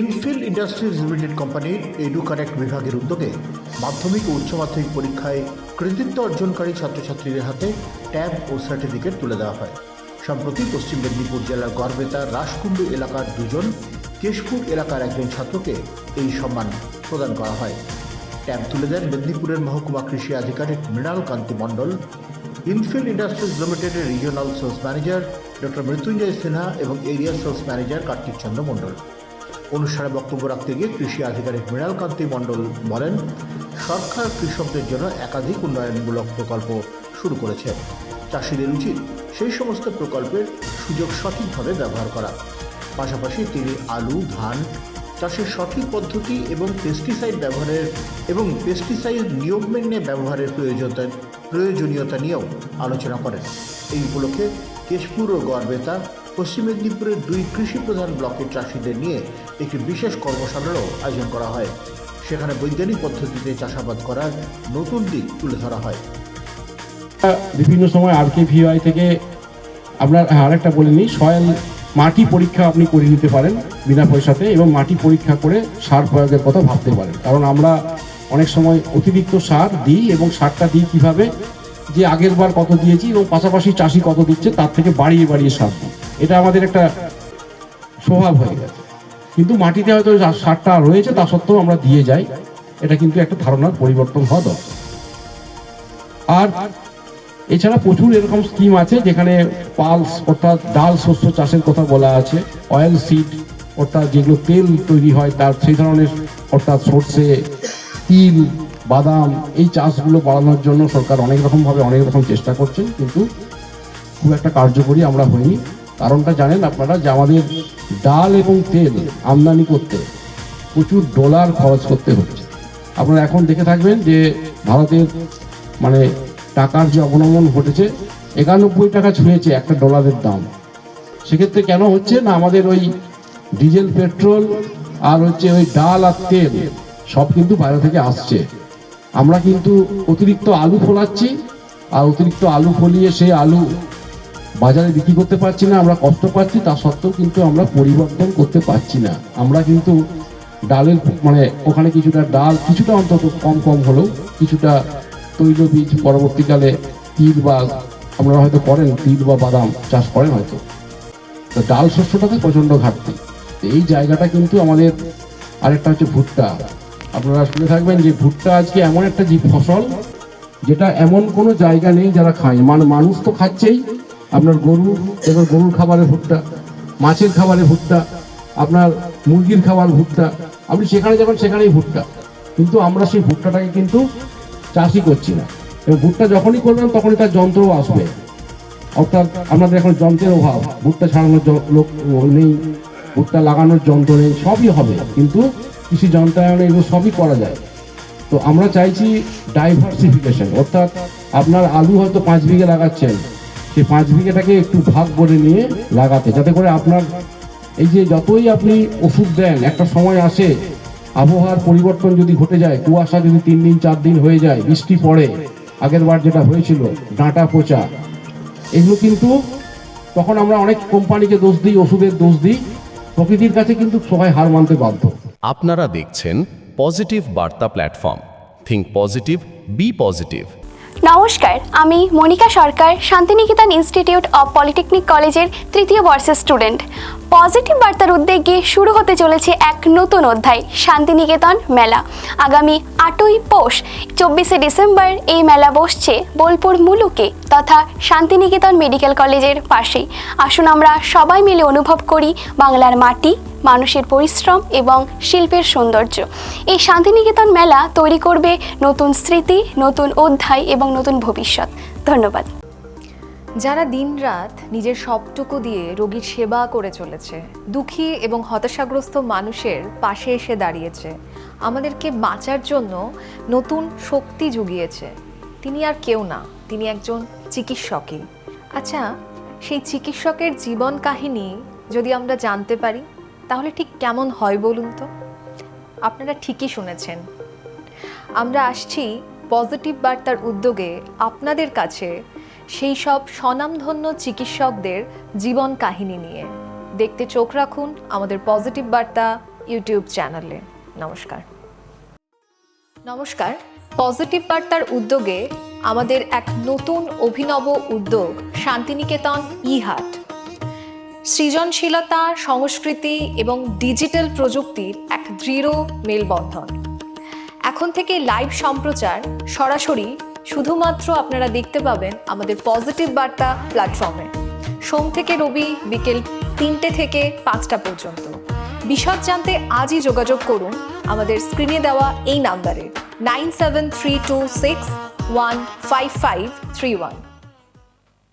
ইনফিল Industries Limited কোম্পানির edu connect বিভাগের উদ্যোগে মাধ্যমিক ও উচ্চ মাধ্যমিক পরীক্ষায় কৃতিত্ব অর্জনকারী ছাত্রছাত্রীদের হাতে ট্যাব ও সার্টিফিকেট তুলে দেওয়া হয়। সম্প্রতি পশ্চিম মেদিনীপুর জেলার গড়বেতা রাসকুণ্ডু এলাকার দুজন কেশপুর এলাকার একজন ছাত্রকে এই সম্মান প্রদান করা হয়। ট্যাব তুলে দেন মেদিনীপুরের মহকুমা কৃষি আধিকারিক মৃণাল কান্তি মণ্ডল। ইনফিল ইন্ডাস্ট্রিজ লিমিটেডের regional sales manager doctor Mrityunjoy Sinha এবং area sales manager Kartik Chandra Mondal. অনুষ্ঠানে বক্তব্য রাখতে গিয়ে কৃষি আধিকারিক মৃণাল কান্তি মণ্ডল বলেন, সরকার কৃষকদের জন্য একাধিক উন্নয়নমূলক প্রকল্প শুরু করেছে। চাষিদের উচিত সেই সমস্ত প্রকল্পের সুযোগ সঠিকভাবে ব্যবহার করা। পাশাপাশি তিনি আলু, ধান চাষের সঠিক পদ্ধতি এবং পেস্টিসাইড ব্যবহারের এবং পেস্টিসাইড নিয়ম মেনে ব্যবহারের প্রয়োজনীয়তা প্রয়োজনীয়তা নিয়েও আলোচনা করেন। এই উপলক্ষে কেশপুর ও গড়বেতা পশ্চিম মেদিনীপুরের দুই কৃষি প্রধান ব্লকের চাষিদের নিয়ে একটি বিশেষ কর্মশালারও আয়োজন করা হয়। সেখানে বৈজ্ঞানিক পদ্ধতিতে চাষাবাদ করার নতুন দিক তুলে ধরা হয়। বিভিন্ন সময় আর কে ভিওআই থেকে আপনার আরেকটা বলে নিই, সয়েল মাটি পরীক্ষা আপনি করে নিতে পারেন বিনা পয়সাতে এবং মাটি পরীক্ষা করে সার প্রয়োগের কথা ভাবতে পারেন। কারণ আমরা অনেক সময় অতিরিক্ত সার দিই এবং সারটা দিই কীভাবে, যে আগের বার কত দিয়েছি এবং পাশাপাশি চাষি কত দিচ্ছে তার থেকে বাড়িয়ে বাড়িয়ে সার দিই। এটা আমাদের একটা স্বভাব হয়ে গেছে। কিন্তু মাটিতে হয়তো সারটা রয়েছে, তা সত্ত্বেও আমরা দিয়ে যাই। এটা কিন্তু একটা ধারণার পরিবর্তন হওয়া দরকার। আর এছাড়া প্রচুর এরকম স্কিম আছে, যেখানে পালস, অর্থাৎ ডাল শস্য চাষের কথা বলা আছে অয়েল সিড অর্থাৎ যেগুলো তেল তৈরি হয়, তার সেই ধরনের, অর্থাৎ সর্ষে, তিল, বাদাম, এই চাষগুলো বাড়ানোর জন্য সরকার অনেক রকমভাবে অনেক রকম চেষ্টা করছেন, কিন্তু খুব একটা কার্যকরী আমরা হইনি। কারণটা জানেন আপনারা যে আমাদের ডাল এবং তেল আমদানি করতে প্রচুর ডলার খরচ করতে হচ্ছে। আপনারা এখন দেখে থাকবেন যে ভারতের মানে টাকার যে অবনমন ঘটেছে, একানব্বই টাকা ছুঁয়েছে একটা ডলারের দাম। সেক্ষেত্রে কেন হচ্ছে না আমাদের ওই ডিজেল, পেট্রোল আর হচ্ছে ওই ডাল আর তেল সব কিন্তু বাইরে থেকে আসছে। আমরা কিন্তু অতিরিক্ত আলু ফোলাচ্ছি আর অতিরিক্ত আলু ফলিয়ে সেই আলু বাজারে বিক্রি করতে পারছি না, আমরা কষ্ট পাচ্ছি, তা সত্ত্বেও কিন্তু আমরা পরিবর্তন করতে পারছি না। আমরা কিন্তু ডালের মানে ওখানে কিছুটা ডাল, কিছুটা অন্তত কম কম হলেও কিছুটা তৈল বীজ পরবর্তীকালে তিল বা আপনারা হয়তো করেন, তিল বা বাদাম চাষ করেন হয়তো। তো ডাল শস্যটাতে প্রচণ্ড ঘাটতি। এই জায়গাটা কিন্তু আমাদের আরেকটা হচ্ছে ভুট্টা। আপনারা শুনে থাকবেন যে ভুট্টা আজকে এমন একটা যে ফসল, যেটা এমন কোনো জায়গা নেই যারা খায়। মানে মানুষ তো খাচ্ছেই আপনার গরু, এবার গরুর খাবারে ভুট্টা, মাছের খাবারে ভুট্টা, আপনার মুরগির খাবার ভুট্টা, আপনি সেখানে যাবেন সেখানেই ভুট্টা। কিন্তু আমরা সেই ভুট্টাটাকে কিন্তু চাষই করছি না। এবং ভুট্টা যখনই করবেন তখনই তার যন্ত্রও আসবে। অর্থাৎ আমাদের এখন যন্ত্রের অভাব। ভুট্টা ছাড়ানোর লোক নেই, ভুট্টা লাগানোর যন্ত্র নেই, সবই হবে। কিন্তু কৃষি যন্ত্রায়নে এগুলো সবই করা যায়। তো আমরা চাইছি ডাইভার্সিফিকেশন অর্থাৎ আপনার আলু হয়তো পাঁচ বিঘে লাগাচ্ছেন সেই পাঁচ বিঘেটাকে একটু ভাগ করে নিয়ে লাগাতে, যাতে করে আপনার এই যে যতই আপনি ওষুধ দেন, একটা সময় আসে, আবহাওয়ার পরিবর্তন যদি ঘটে যায়, কুয়াশা যদি তিন দিন, চার দিন হয়ে যায়, বৃষ্টি পড়ে, আগের বার যেটা হয়েছিল, ডাঁটা পচা, এগুলো কিন্তু তখন আমরা অনেক কোম্পানিকে দোষ দিই, ওষুধের দোষ দিই, প্রকৃতির কাছে কিন্তু সবাই হার মানতে বাধ্য। আপনারা দেখছেন পজিটিভ বার্তা platform, think positive, be positive. নমস্কার, আমি Monika Sarkar, Santiniketan institute of polytechnic কলেজের তৃতীয় বর্ষের স্টুডেন্ট পজিটিভ বার্তার উদ্যোগে শুরু হতে চলেছে এক নতুন অধ্যায়, শান্তিনিকেতন মেলা। আগামী আটই পৌষ, চব্বিশে ডিসেম্বর, এই মেলা বসছে বোলপুর মুলুকে তথা শান্তিনিকেতন মেডিকেল কলেজের পাশেই। আসুন আমরা সবাই মিলে অনুভব করি বাংলার মাটি মানুষের পরিশ্রম এবং শিল্পের সৌন্দর্য। এই শান্তিনিকেতন মেলা তৈরি করবে নতুন স্মৃতি, নতুন অধ্যায় এবং নতুন ভবিষ্যৎ। ধন্যবাদ। যারা দিনরাত নিজের সবটুকু দিয়ে রোগীর সেবা করে চলেছে, দুঃখী এবং হতাশাগ্রস্ত মানুষের পাশে এসে দাঁড়িয়েছে, আমাদেরকে বাঁচার জন্য নতুন শক্তি জুগিয়েছে। তিনি আর কেউ না, তিনি একজন চিকিৎসকই। আচ্ছা সেই চিকিৎসকের জীবন কাহিনী যদি আমরা জানতে পারি? তাহলে ঠিক কেমন হয় বলুন তো? আপনারা ঠিকই শুনেছেন। আমরা আসছি পজিটিভ বার্তার উদ্যোগে আপনাদের কাছে সেই সব স্বনামধন্য চিকিৎসকদের জীবন কাহিনী নিয়ে। দেখতে চোখ রাখুন আমাদের পজিটিভ বার্তা ইউটিউব চ্যানেলে। নমস্কার। নমস্কার। পজিটিভ বার্তার উদ্যোগে আমাদের এক নতুন অভিনব উদ্যোগ শান্তিনিকেতন ই হাট। সৃজনশীলতা, সংস্কৃতি এবং ডিজিটাল প্রযুক্তির এক দৃঢ় মেলবন্ধন। এখন থেকে লাইভ সম্প্রচার সরাসরি শুধুমাত্র আপনারা দেখতে পাবেন আমাদের পজিটিভ বার্তা প্ল্যাটফর্মে। সোম থেকে রবি বিকেল তিনটে থেকে পাঁচটা পর্যন্ত। বিশদ জানতে আজই যোগাযোগ করুন আমাদের স্ক্রিনে দেওয়া এই নাম্বারে nine seven three two six one five five three one.